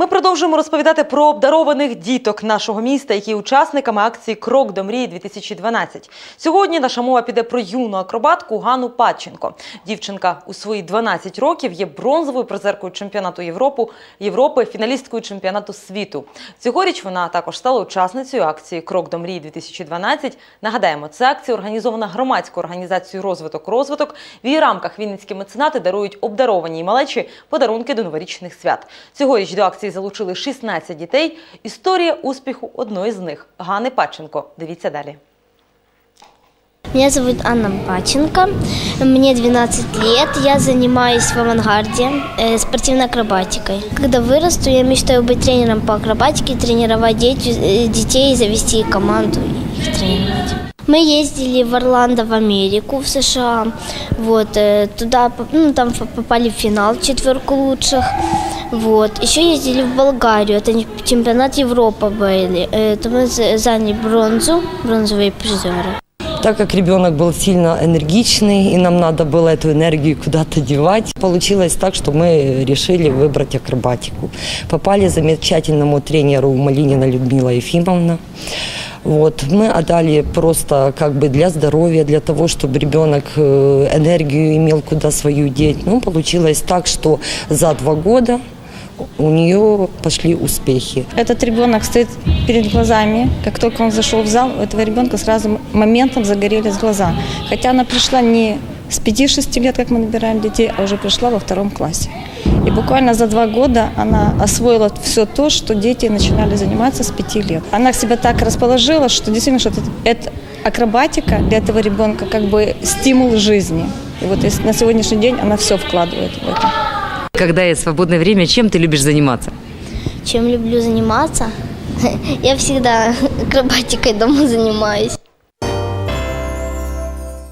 Ми продовжуємо розповідати про обдарованих діток нашого міста, які учасниками акції Крок до мрії 2012 Сьогодні наша мова піде про юну акробатку Гану Падченко. Дівчинка у свої 12 років є бронзовою призеркою чемпіонату Європи, Європи, фіналісткою чемпіонату світу. Цьогоріч вона також стала учасницею акції Крок до мрії 2012 Нагадаємо, це акція організована громадською організацією Розвиток розвиток. В її рамках вінницькі меценати дарують обдарованій малечі подарунки до новорічних свят. Цьогоріч до акції залучили 16 дітей. Історія успіху одної з них Гани Падченко. Дивіться далі. Меня зовут Анна Паченко, мне 12 лет, я занимаюсь в авангарде э, спортивной акробатикой. Когда вырасту, я мечтаю быть тренером по акробатике, тренировать дети- э, детей, завести команду и их тренировать. Мы ездили в Орландо, в Америку, в США. Вот, э, туда поп- ну, там ф- попали в финал, в четверку лучших. Вот. Еще ездили в Болгарию, это чемпионат Европы были. Э, Там мы за- заняли бронзу, бронзовые призеры. Так как ребенок был сильно энергичный, и нам надо было эту энергию куда-то девать, получилось так, что мы решили выбрать акробатику. Попали замечательному тренеру Малинина Людмила Ефимовна. Вот, мы отдали просто как бы для здоровья, для того, чтобы ребенок э, энергию имел куда свою деть. Ну, получилось так, что за два года у нее пошли успехи. Этот ребенок стоит перед глазами. Как только он зашел в зал, у этого ребенка сразу моментом загорелись глаза. Хотя она пришла не с 5-6 лет, как мы набираем детей, а уже пришла во втором классе. И буквально за два года она освоила все то, что дети начинали заниматься с 5 лет. Она себя так расположила, что действительно, что это, акробатика для этого ребенка как бы стимул жизни. И вот на сегодняшний день она все вкладывает в это. Когда есть свободное время, чем ты любишь заниматься? Чем люблю заниматься? Я всегда акробатикой дома занимаюсь.